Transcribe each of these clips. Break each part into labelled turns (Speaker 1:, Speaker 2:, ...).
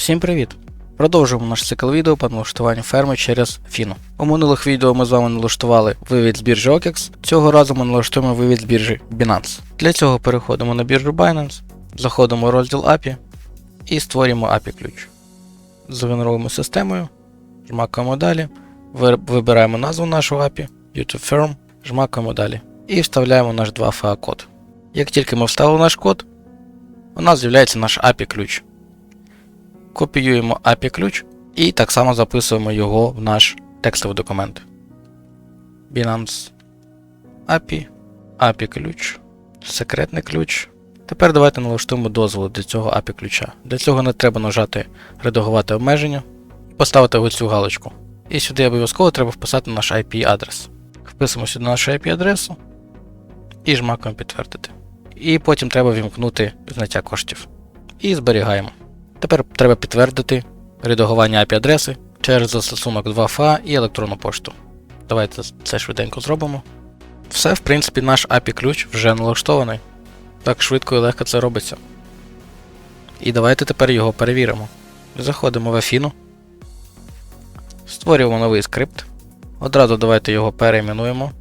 Speaker 1: Всім привіт! Продовжуємо наш цикл відео по налаштуванню ферми через Фіну. У минулих відео ми з вами налаштували вивід з біржі OKEX, цього разу ми налаштуємо вивід з біржі Binance. Для цього переходимо на біржу Binance, заходимо в розділ API і створюємо API ключ. Згенеруємо системою, жмакаємо далі, вибираємо назву нашого API, YouTube Firm, жмакаємо далі і вставляємо наш 2FA код. Як тільки ми вставили наш код, у нас з'являється наш API ключ. Копіюємо API ключ і так само записуємо його в наш текстовий документ. Binance API, API ключ, секретний ключ. Тепер давайте налаштуємо дозволи до цього API ключа. Для цього не треба нажати редагувати обмеження і поставити цю галочку. І сюди обов'язково треба вписати наш IP адрес. Вписуємо сюди нашу IP адресу і жмакаємо підтвердити. І потім треба вімкнути зняття коштів. І зберігаємо. Тепер треба підтвердити редагування API-адреси через застосунок 2FA і електронну пошту. Давайте це швиденько зробимо. Все, в принципі, наш API-ключ вже налаштований. Так швидко і легко це робиться. І давайте тепер його перевіримо. Заходимо в Афіну. Створюємо новий скрипт. Одразу давайте його перейменуємо.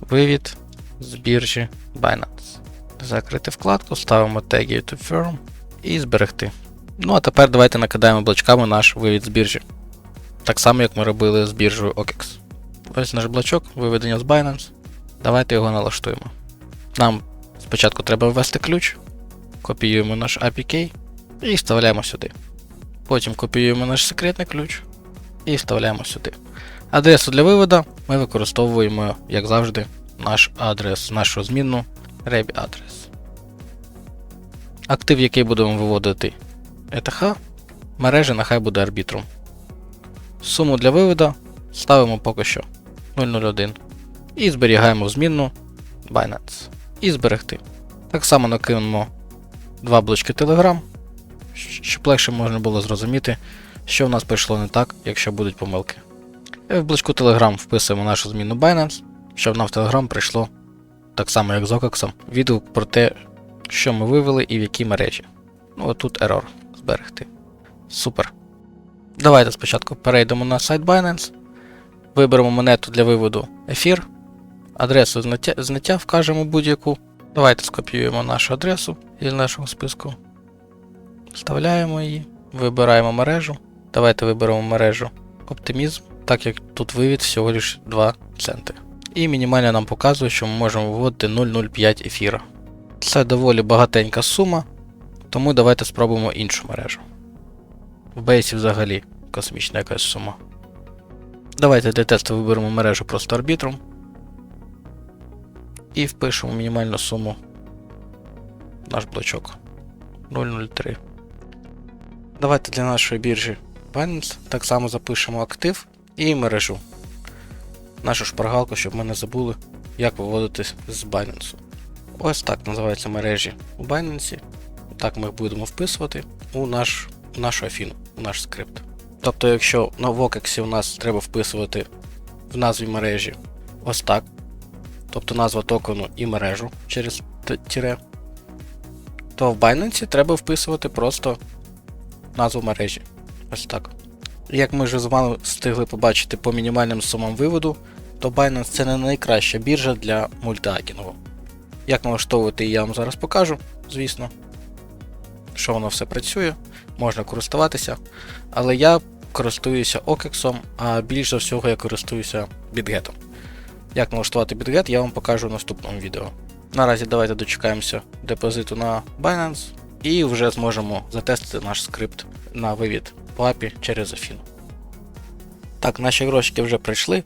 Speaker 1: Вивід з біржі Binance. Закрити вкладку, ставимо tag to firm і зберегти. Ну а тепер давайте накидаємо блочками наш вивід з біржі. Так само, як ми робили з біржею OKEX. Ось наш блочок, виведення з Binance. Давайте його налаштуємо. Нам спочатку треба ввести ключ, копіюємо наш APK і вставляємо сюди. Потім копіюємо наш секретний ключ і вставляємо сюди. Адресу для виводу ми використовуємо, як завжди, наш адрес, нашу змінну адрес. Актив, який будемо виводити ETH, мережа нехай буде арбітром. Суму для виводу ставимо поки що 001 і зберігаємо в змінну Binance. І зберегти. Так само накинемо два блочки Telegram, щоб легше можна було зрозуміти, що в нас прийшло не так, якщо будуть помилки. В блочку Telegram вписуємо нашу змінну Binance, щоб нам в Telegram прийшло так само, як з OKEX, відгук про те, що ми вивели і в якій мережі. Ну, отут error зберегти. Супер. Давайте спочатку перейдемо на сайт Binance. Виберемо монету для виводу ефір. Адресу зняття, зняття вкажемо будь-яку. Давайте скопіюємо нашу адресу із нашого списку. Вставляємо її. Вибираємо мережу. Давайте виберемо мережу Optimism, так як тут вивід всього лише 2 центи. І мінімально нам показує, що ми можемо виводити 0,05 ефіра. Це доволі багатенька сума, тому давайте спробуємо іншу мережу. В бейсі взагалі космічна якась сума. Давайте для тесту виберемо мережу просто арбітром. І впишемо мінімальну суму в наш блочок 003. Давайте для нашої біржі Binance так само запишемо актив і мережу. Нашу шпаргалку, щоб ми не забули, як виводити з Binance. Ось так називаються мережі у Binance. Так ми будемо вписувати у наш, у нашу Афіну, у наш скрипт. Тобто, якщо на Vokex у нас треба вписувати в назві мережі ось так, тобто назва токену і мережу через тире, то в Binance треба вписувати просто назву мережі. Ось так. Як ми вже з вами встигли побачити по мінімальним сумам виводу, то Binance це не найкраща біржа для мультиагінгу. Як налаштовувати я вам зараз покажу, звісно. Що воно все працює, можна користуватися. Але я користуюся OKEX, а більш за всього я користуюся BitGet. Як налаштувати BitGet, я вам покажу в наступному відео. Наразі давайте дочекаємося депозиту на Binance і вже зможемо затестити наш скрипт на вивід по API через Афіну. Так, наші грошики вже прийшли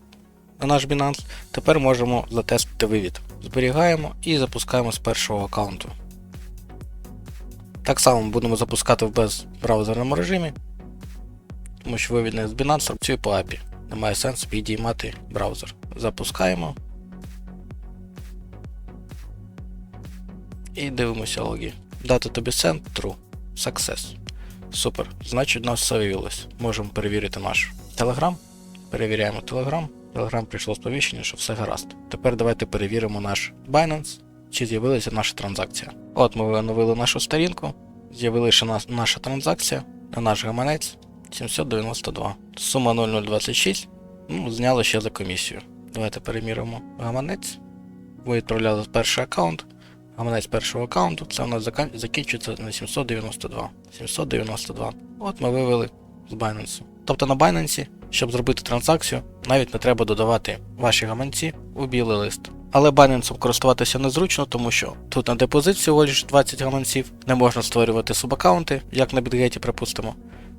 Speaker 1: на наш Binance. Тепер можемо затестити вивід. Зберігаємо і запускаємо з першого аккаунту. Так само будемо запускати в безбраузерному режимі, тому що вивід з Binance працює по API. Немає сенсу підіймати браузер. Запускаємо. І дивимося. Data to be sent true. Success. Супер. Значить, у нас все виявилось. Можемо перевірити наш Telegram. Перевіряємо Telegram. Telegram прийшло сповіщення, що все гаразд. Тепер давайте перевіримо наш Binance, чи з'явилася наша транзакція. От ми оновили нашу сторінку, з'явилася наша транзакція. на наш гаманець 792. Сума 0026. Ну, зняли ще за комісію. Давайте переміримо гаманець. Ви відправляли перший аккаунт. Гаманець першого аккаунту. Це у нас закінчується на 792. 792. От ми вивели з Binance. Тобто на Binance, щоб зробити транзакцію, навіть не треба додавати ваші гаманці у білий лист. Але Binance користуватися незручно, тому що тут на депозит всього лише 20 гаманців, не можна створювати субаккаунти, як на бідгеті, припустимо.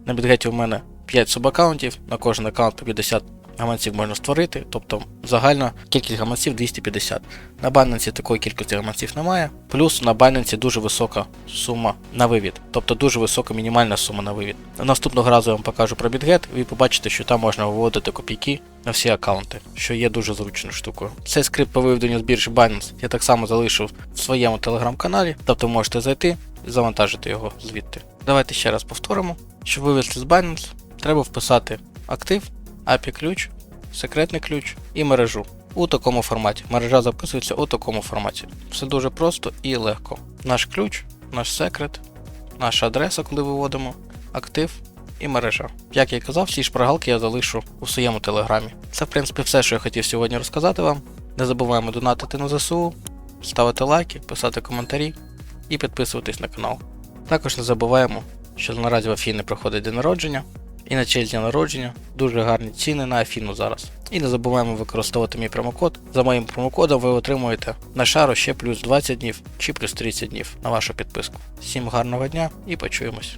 Speaker 1: На бідгеті у мене 5 субаккаунтів, на кожен аккаунт по 50 гаманців можна створити, тобто загальна кількість гаманців 250. На Binance такої кількості гаманців немає. Плюс на Binance дуже висока сума на вивід, тобто дуже висока мінімальна сума на вивід. Наступного разу я вам покажу про BitGet, ви побачите, що там можна виводити копійки на всі аккаунти, що є дуже зручною штукою. Цей скрипт по виведенню з біржі Binance я так само залишив в своєму телеграм-каналі, тобто можете зайти і завантажити його звідти. Давайте ще раз повторимо. Щоб вивести з Binance, треба вписати актив, API ключ, секретний ключ і мережу. У такому форматі. Мережа записується у такому форматі. Все дуже просто і легко. Наш ключ, наш секрет, наша адреса, коли виводимо, актив і мережа. Як я і казав, всі шпаргалки я залишу у своєму телеграмі. Це, в принципі, все, що я хотів сьогодні розказати вам. Не забуваємо донатити на ЗСУ, ставити лайки, писати коментарі і підписуватись на канал. Також не забуваємо, що наразі в Афіни проходить день народження. І на честь дня народження дуже гарні ціни на Афіну зараз. І не забуваємо використовувати мій промокод. За моїм промокодом ви отримуєте на шару ще плюс 20 днів чи плюс 30 днів на вашу підписку. Всім гарного дня і почуємось.